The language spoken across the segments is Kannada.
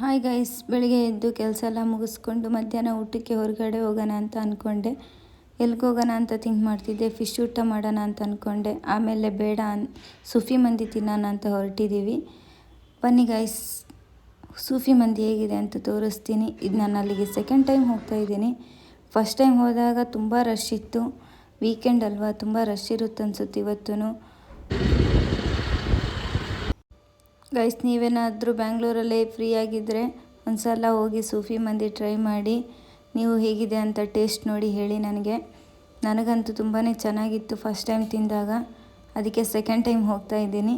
ಹಾಯ್ ಗೈಸ್ ಬೆಳಿಗ್ಗೆ ಎದ್ದು ಕೆಲಸ ಎಲ್ಲ ಮುಗಿಸ್ಕೊಂಡು ಮಧ್ಯಾಹ್ನ ಊಟಕ್ಕೆ ಹೊರಗಡೆ ಹೋಗೋಣ ಅಂತ ಅಂದ್ಕೊಂಡೆ ಎಲ್ಲಿಗೆ ಹೋಗೋಣ ಅಂತ ಥಿಂಕ್ ಮಾಡ್ತಿದ್ದೆ ಫಿಶ್ ಊಟ ಮಾಡೋಣ ಅಂತ ಅಂದ್ಕೊಂಡೆ ಆಮೇಲೆ ಬೇಡ ಅನ್, ಸೂಫಿ ಮಂದಿ ತಿನ್ನೋಣ ಅಂತ ಹೊರಟಿದ್ದೀವಿ ಬನ್ನಿ ಗೈಸ್ ಸೂಫಿ ಮಂದಿ ಹೇಗಿದೆ ಅಂತ ತೋರಿಸ್ತೀನಿ. ಇದು ನಾನು ಅಲ್ಲಿಗೆ ಸೆಕೆಂಡ್ ಟೈಮ್ ಹೋಗ್ತಾ ಇದ್ದೀನಿ. ಫಸ್ಟ್ ಟೈಮ್ ಹೋದಾಗ ತುಂಬ ರಶ್ ಇತ್ತು. ವೀಕೆಂಡ್ ಅಲ್ವಾ, ತುಂಬ ರಶ್ ಇರುತ್ತೆ ಅನ್ಸುತ್ತೆ ಇವತ್ತೂ ಗೈಸ್ ನೀವೇನಾದರೂ ಬ್ಯಾಂಗ್ಳೂರಲ್ಲೇ ಫ್ರೀ ಆಗಿದ್ದರೆ ಒಂದು ಸಲ ಹೋಗಿ ಸೂಫಿ ಮಂದಿ ಟ್ರೈ ಮಾಡಿ. ನೀವು ಹೇಗಿದೆ ಅಂತ ಟೇಸ್ಟ್ ನೋಡಿ ಹೇಳಿ ನನಗೆ. ನನಗಂತೂ ತುಂಬಾ ಚೆನ್ನಾಗಿತ್ತು ಫಸ್ಟ್ ಟೈಮ್ ತಿಂದಾಗ. ಅದಕ್ಕೆ ಸೆಕೆಂಡ್ ಟೈಮ್ ಹೋಗ್ತಾ ಇದ್ದೀನಿ.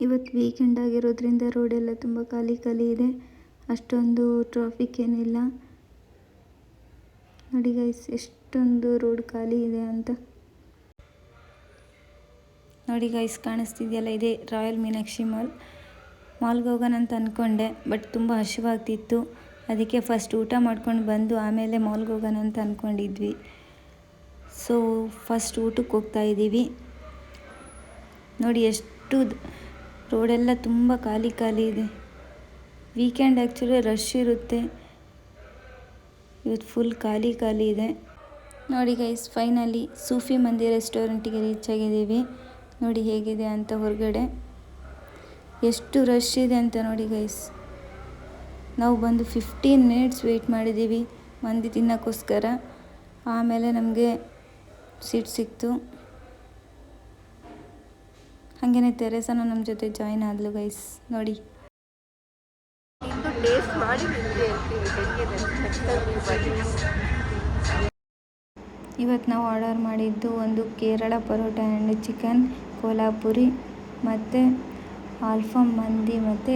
ಇವತ್ತು ವೀಕೆಂಡ್ ಆಗಿರೋದ್ರಿಂದ ರೋಡೆಲ್ಲ ತುಂಬ ಖಾಲಿ ಖಾಲಿ ಇದೆ. ಅಷ್ಟೊಂದು ಟ್ರಾಫಿಕ್ ಏನಿಲ್ಲ. ನೋಡಿ ಗೈಸ್ ಎಷ್ಟೊಂದು ರೋಡ್ ಖಾಲಿ ಇದೆ ಅಂತ. ನೋಡಿ ಗೈಸ್ ಕಾಣಿಸ್ತಿದೆಯಲ್ಲ, ಇದೇ ರಾಯಲ್ ಮೀನಾಕ್ಷಿ ಮಾಲ್. ಮಾಲ್ಗೆ ಹೋಗೋಣ ಅಂತ ಅಂದ್ಕೊಂಡೆ ಬಟ್ ತುಂಬ ಹಸಿವಾಗ್ತಿತ್ತು ಅದಕ್ಕೆ ಫಸ್ಟ್ ಊಟ ಮಾಡ್ಕೊಂಡು ಬಂದು, ಆಮೇಲೆ ಮಾಲ್ಗೆ ಹೋಗೋಣ ಅಂತ ಅಂದ್ಕೊಂಡಿದ್ವಿ ಸೊ ಫಸ್ಟ್ ಊಟಕ್ಕೆ ಹೋಗ್ತಾ ಇದ್ದೀವಿ. ನೋಡಿ, ಎಷ್ಟು ರೋಡೆಲ್ಲ ತುಂಬ ಖಾಲಿ ಖಾಲಿ ಇದೆ. ವೀಕೆಂಡ್ ಆ್ಯಕ್ಚುಲಿ ರಶ್ ಇರುತ್ತೆ. ಇವತ್ತು ಫುಲ್ ಖಾಲಿ ಖಾಲಿ ಇದೆ. ನೋಡಿ ಗೈಸ್ ಫೈನಲಿ ಸೂಫಿ ಮಂದಿ ರೆಸ್ಟೋರೆಂಟಿಗೆ ರೀಚ್ ಆಗಿದ್ದೀವಿ. ನೋಡಿ ಹೇಗಿದೆ ಅಂತ ಹೊರಗಡೆ. ಎಷ್ಟು ರಶ್ ಇದೆ ಅಂತ ನೋಡಿ ಗೈಸ್ ನಾವು ಬಂದು ಫಿಫ್ಟೀನ್ ಮಿನಿಟ್ಸ್ ವೆಯ್ಟ್ ಮಾಡಿದ್ದೀವಿ ಮಂದಿ ತಿನ್ನೋಕ್ಕೋಸ್ಕರ. ಆಮೇಲೆ ನಮಗೆ ಸೀಟ್ ಸಿಕ್ತು. ಹಾಗೇನೆ ತೆರೆಸನ ನಮ್ಮ ಜೊತೆ ಜಾಯಿನ್ ಆದಳು ಗೈಸ್ ನೋಡಿ. ಇವತ್ತು ನಾವು ಆರ್ಡರ್ ಮಾಡಿದ್ದು ಒಂದು ಕೇರಳ ಪರೋಟ ಆ್ಯಂಡ್ ಚಿಕನ್ ಕೋಲಾಪುರಿ ಮತ್ತು ಆಲ್ಫಮ್ ಮಂದಿ ಮತ್ತು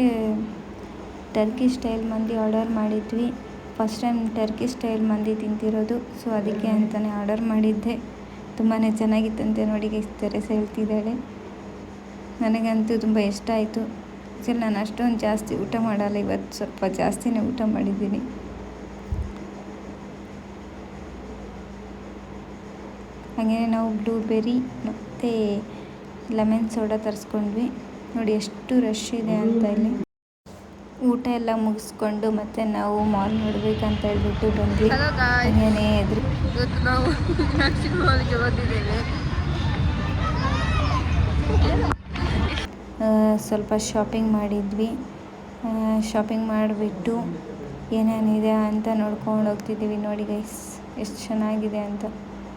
ಟರ್ಕಿ ಸ್ಟೈಲ್ ಮಂದಿ ಆರ್ಡರ್ ಮಾಡಿದ್ವಿ. ಫಸ್ಟ್ ಟೈಮ್ ಟರ್ಕಿ ಸ್ಟೈಲ್ ಮಂದಿ ತಿಂತಿರೋದು. ಸೊ ಅದಕ್ಕೆ ಅಂತಲೇ ಆರ್ಡರ್ ಮಾಡಿದ್ದೆ. ತುಂಬಾ ಚೆನ್ನಾಗಿತ್ತಂತೆ ನೋಡಿ ತೆರೆಸ ಹೇಳ್ತಿದ್ದಾಳೆ. ನನಗಂತೂ ತುಂಬ ಇಷ್ಟ ಆಯಿತು. ಸರ್, ನಾನು ಅಷ್ಟೊಂದು ಜಾಸ್ತಿ ಊಟ ಮಾಡಲ್ಲ. ಇವತ್ತು ಸ್ವಲ್ಪ ಜಾಸ್ತಿನೇ ಊಟ ಮಾಡಿದ್ದೀನಿ. ಹಾಗೆಯೇ ನಾವು ಬ್ಲೂಬೆರಿ ಮತ್ತು ಲೆಮನ್ ಸೋಡಾ ತರಿಸ್ಕೊಂಡ್ವಿ. ನೋಡಿ ಎಷ್ಟು ರಶ್ ಇದೆ ಅಂತ ಇಲ್ಲಿ. ಊಟ ಎಲ್ಲ ಮುಗಿಸ್ಕೊಂಡು ಮತ್ತೆ ನಾವು ಮಾಲ್ ನೋಡ್ಬೇಕಂತ ಹೇಳ್ಬಿಟ್ಟು ಬಂದ್ವಿ. ಹಾಗೇನೆ ಎದುರು. ನಾವು ಬಂದಿದ್ದೇವೆ ಸ್ವಲ್ಪ ಶಾಪಿಂಗ್ ಮಾಡಿದ್ವಿ. ಶಾಪಿಂಗ್ ಮಾಡಿಬಿಟ್ಟು ಏನೇನಿದೆ ಅಂತ ನೋಡ್ಕೊಂಡು ಹೋಗ್ತಿದ್ದೀವಿ ನೋಡಿ ಗೈಸ್ ಎಷ್ಟು ಚೆನ್ನಾಗಿದೆ ಅಂತ.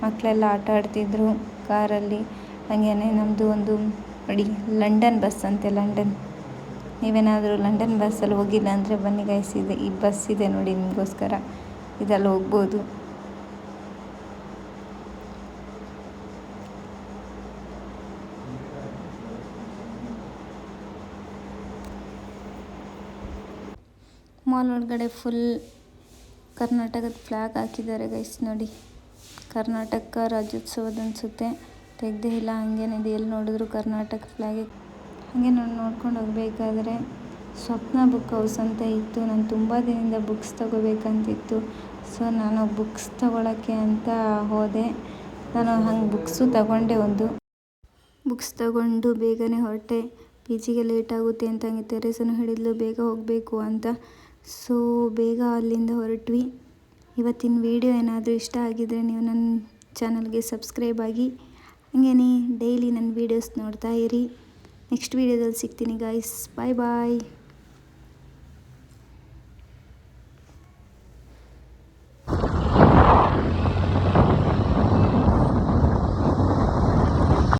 ಮಕ್ಕಳೆಲ್ಲ ಆಟ ಆಡ್ತಿದ್ರು ಕಾರಲ್ಲಿ. ಹಾಗೇನೆ ನಮ್ಮದು ಒಂದು ನೋಡಿ, ಲಂಡನ್ ಬಸ್ ಅಂತೆ, ಲಂಡನ್. ನೀವೇನಾದರೂ ಲಂಡನ್ ಬಸ್ಸಲ್ಲಿ ಹೋಗಿಲ್ಲ ಅಂದರೆ ಬನ್ನಿ ಗೈಸ್ ಇದೆ, ಈ ಬಸ್ ಇದೆ ನೋಡಿ ನಿಮಗೋಸ್ಕರ. ಇದರಲ್ಲಿ ಹೋಗ್ಬೋದು. ಮಾಲ್ ಒಳಗಡೆ ಫುಲ್ ಕರ್ನಾಟಕದ ಫ್ಲ್ಯಾಗ್ ಹಾಕಿದ್ದಾರೆ ಗೈಸ್ ನೋಡಿ. ಕರ್ನಾಟಕ ರಾಜ್ಯೋತ್ಸವದ ಅನಿಸುತ್ತೆ. ತೆಗ್ದೇ ಇಲ್ಲ ಹಂಗೇನಿದೆ ಎಲ್ಲಿ ನೋಡಿದ್ರು ಕರ್ನಾಟಕ ಫ್ಲ್ಯಾಗೆ ಹಾಗೆ ನಾನು ನೋಡ್ಕೊಂಡು ಹೋಗ್ಬೇಕಾದ್ರೆ ಸ್ವಪ್ನ ಬುಕ್ ಹೌಸ್ ಅಂತ ಇತ್ತು. ನಾನು ತುಂಬ ದಿನದಿಂದ ಬುಕ್ಸ್ ತೊಗೋಬೇಕಂತಿತ್ತು. ಸೊ ನಾನು ಬುಕ್ಸ್ ತೊಗೊಳಕ್ಕೆ ಅಂತ ಹೋದೆ. ನಾನು ಹಂಗೆ ಬುಕ್ಸು ತಗೊಂಡೆ ಒಂದು. ಬುಕ್ಸ್ ತಗೊಂಡು ಬೇಗನೆ ಹೊರಟೆ. ಪಿ ಜಿಗೆ ಲೇಟ್ ಆಗುತ್ತೆ ಅಂತ ಹಂಗೆ ತೆರೆಸನ್ನು ಹಿಡಿದ್ಲು ಬೇಗ ಹೋಗಬೇಕು ಅಂತ. ಸೊ ಬೇಗ ಅಲ್ಲಿಂದ ಹೊರಟ್ವಿ. ಇವತ್ತಿನ ವಿಡಿಯೋ ಏನಾದರೂ ಇಷ್ಟ ಆಗಿದ್ದರೆ ನೀವು ನನ್ನ ಚಾನಲ್ಗೆ ಸಬ್ಸ್ಕ್ರೈಬ್ ಆಗಿ. ಹಾಗೇ ಡೈಲಿ ನನ್ನ ವೀಡಿಯೋಸ್ ನೋಡ್ತಾ ಇರಿ. ನೆಕ್ಸ್ಟ್ ವೀಡಿಯೋದಲ್ಲಿ ಸಿಗ್ತೀನಿ ಗಾಯ್ಸ್ ಬಾಯ್ ಬಾಯ್